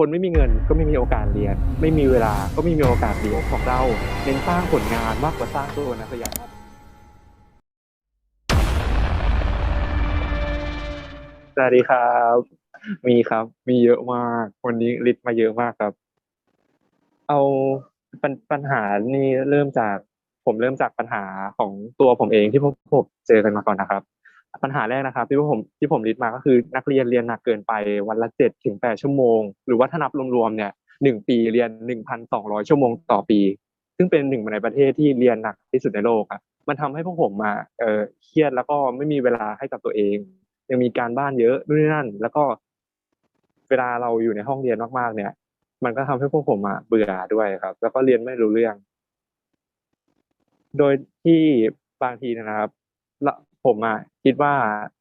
คนไม่มีเงินก็ไม่มีโอกาสเรียน ไม่มีเวลาก็ไม่มีโอกาสเรียนของเราเน้นสร้างผลงานมากกว่าสร้างตัวนักเรียนสวัสดีครับ มีครับ มีเยอะมาก วันนี้ลิสต์มาเยอะมากครับ เอาปัญปัญหานี่เริ่มจากผมเริ่มจากปัญหาของตัวผมเองที่พวกผมเจอกันมาก่อนนะครับ ปัญหาแรกนะครับที่ผมที่ผมลิสต์มาก็คือนักเรียนเรียนหนักเกินไปวันละเจ็ดถึงแปดชั่วโมง หรือว่าถ้านับรวมๆเนี่ยหนึ่งปีเรียนหนึ่งพันสองร้อยชั่วโมงต่อปี ซึ่งเป็นหนึ่งในประเทศที่เรียนหนักที่สุดในโลกอะมันทำให้พวกผมมาเออเครียดแล้วก็ไม่มีเวลาให้กับตัวเอง ยังมีการบ้านเยอะนู่นนี่นั่น แล้วก็ เวลาเราอยู่ในห้องเรียนมากๆเนี่ย มันก็ทำให้พวกผมอะเบื่อด้วยครับ แล้วก็เรียนไม่รู้เรื่อง โดยที่บางทีนะครับ ผมอะคิดว่า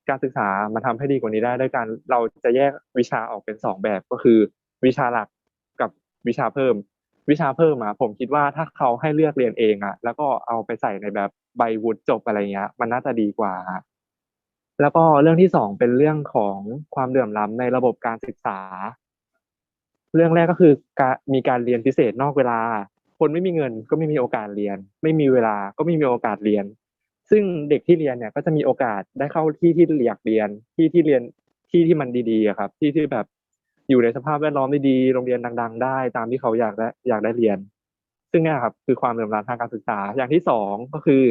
การศึกษามันทำให้ดีกว่านี้ได้ด้วยการเราจะแยกวิชาออกเป็นสองแบบก็คือ วิชาหลักกับวิชาเพิ่ม วิชาเพิ่มอะผมคิดว่าถ้าเขาให้เลือกเรียนเองอะแล้วก็เอาไปใส่ในแบบใบวุฒิจบอะไรเงี้ย มันน่าจะดีกว่า แล้วก็เรื่องที่สองเป็นเรื่องของความเหลื่อมล้ำในระบบการศึกษา เรื่องแรกก็คือการมีการเรียนพิเศษนอกเวลา คนไม่มีเงินก็ไม่มีโอกาสเรียน ไม่มีเวลาก็ไม่มีโอกาสเรียน ซึ่งเด็กที่เรียนเนี่ยก็จะมีโอกาสได้เข้าที่ที่อยากเรียนที่ที่เรียนที่ที่มันดีๆครับ ที่ที่แบบอยู่ในสภาพแวดล้อมดีๆโรงเรียนดัง ๆ ได้ตามที่เขาอยากได้อยากได้เรียน ซึ่งเนี่ยครับคือความเหลื่อมล้ำทางการศึกษาอย่างที่สองก็คือ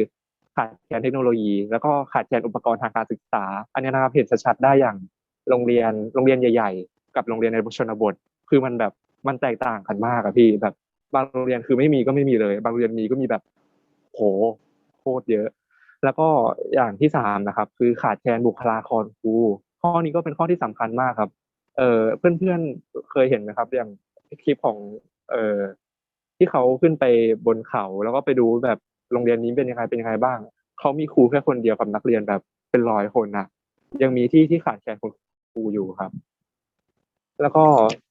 ขาดแคลนเทคโนโลยี แล้วก็ขาดแคลนอุปกรณ์ทางการศึกษา อันนี้นะครับเห็นชัดๆได้อย่างโรงเรียนโรงเรียนใหญ่ ๆ กับโรงเรียนในชนบท คือมันแบบมันแตกต่างกันมากอะพี่แบบ บางโรงเรียนคือไม่มีก็ไม่มีเลย บางโรงเรียนมีก็มีแบบโหโคตรเยอะ แล้วก็อย่างที่สามนะครับ คือขาดแคลนบุคลากรครูข้อนี้ก็เป็นข้อที่สำคัญมากครับ เออเพื่อนๆเคยเห็นไหมครับ อย่างคลิปของเออที่เขาขึ้นไปบนเขา แล้วก็ไปดูแบบโรงเรียนนี้เป็นยังไงเป็นยังไงบ้างเขามีครูแค่คนเดียวกับนักเรียนแบบเป็นร้อยคนนะยังมีที่ที่ขาดแคลนคุณครูอยู่ครับ แล้วก็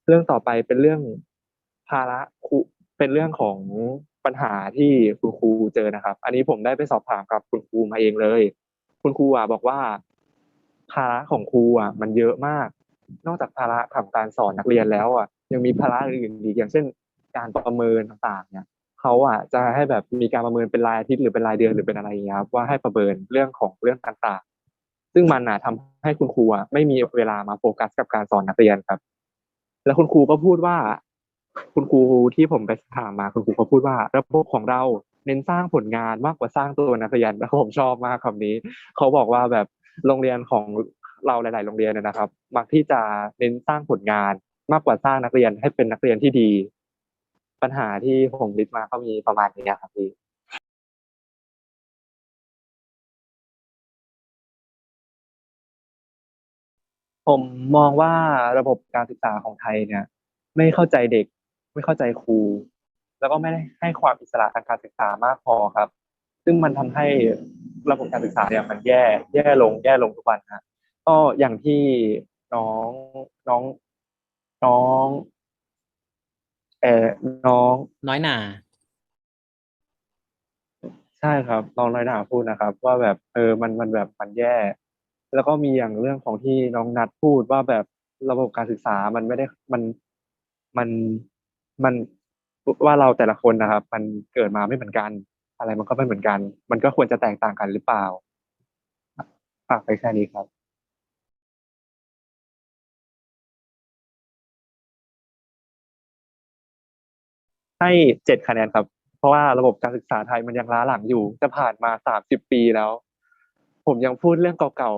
เรื่องต่อไปเป็นเรื่องภาระครู เป็นเรื่องของปัญหาที่คุณครูเจอนะครับ อันนี้ผมได้ไปสอบถามกับคุณครูมาเองเลย คุณครูอะบอกว่าภาระของครูอะ มันเยอะมาก นอกจากภาระของการสอนนักเรียนแล้วอะ ยังมีภาระอื่นอีกอย่างเช่น การประเมินต่างๆ เนี่ยเขาอะจะให้แบบมีการประเมินเป็นรายอาทิตย์หรือเป็นรายเดือนหรือเป็นอะไรอย่างเงี้ยครับว่าให้ประเมินเรื่องของเรื่องต่างๆ ซึ่งมันอะทำให้คุณครูอะไม่มีเวลามาโฟกัสกับการสอนนักเรียนครับ แล้วคุณครูก็พูดว่า คุณครูที่ผมไปถามมาคุณครูก็พูดว่าระบบของเราเน้นสร้างผลงานมากกว่าสร้างตัวนักเรียนแล้วผมชอบมากคำนี้เขาบอกว่าแบบโรงเรียนของเราหลาย ๆ โรงเรียนเนี่ยนะครับ มักที่จะเน้นสร้างผลงานมากกว่าสร้างนักเรียนให้เป็นนักเรียนที่ดี ปัญหาที่ผมลิสต์มาก็มีประมาณนี้ครับพี่ผมมองว่าระบบการศึกษาของไทยเนี่ย ไม่เข้าใจเด็ก ไม่เข้าใจครู แล้วก็ไม่ได้ให้ความอิสระทางการศึกษามากพอครับ ซึ่งมันทำให้ระบบการศึกษาเนี่ยมันแย่ แย่ลง แย่ลงทุกวันฮะก็อย่างที่น้องน้องน้องเออน้องน้อยหนาใช่ครับน้องน้อยหนาพูดนะครับ ว่าแบบเออมันมันแบบมันแย่ แล้วก็มีอย่างเรื่องของที่น้องนัดพูดว่าแบบระบบการศึกษามันไม่ได้มันมัน มันว่าเราแต่ละคนนะครับ มันเกิดมาไม่เหมือนกัน อะไรมันก็ไม่เหมือนกัน มันก็ควรจะแตกต่างกันหรือเปล่าฝากไปแค่นี้ครับให้เจ็ดคะแนนครับ เพราะว่าระบบการศึกษาไทยมันยังล้าหลังอยู่ จะผ่านมาสามสิบปีแล้ว ผมยังพูดเรื่องเก่า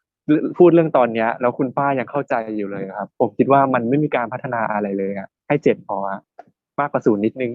ๆ พูดเรื่องตอนเนี้ย แล้วคุณป้ายังเข้าใจอยู่เลยครับ ผมคิดว่ามันไม่มีการพัฒนาอะไรเลยอะ ให้เจ็ดพออะมากกว่าศูนย์นิดนึง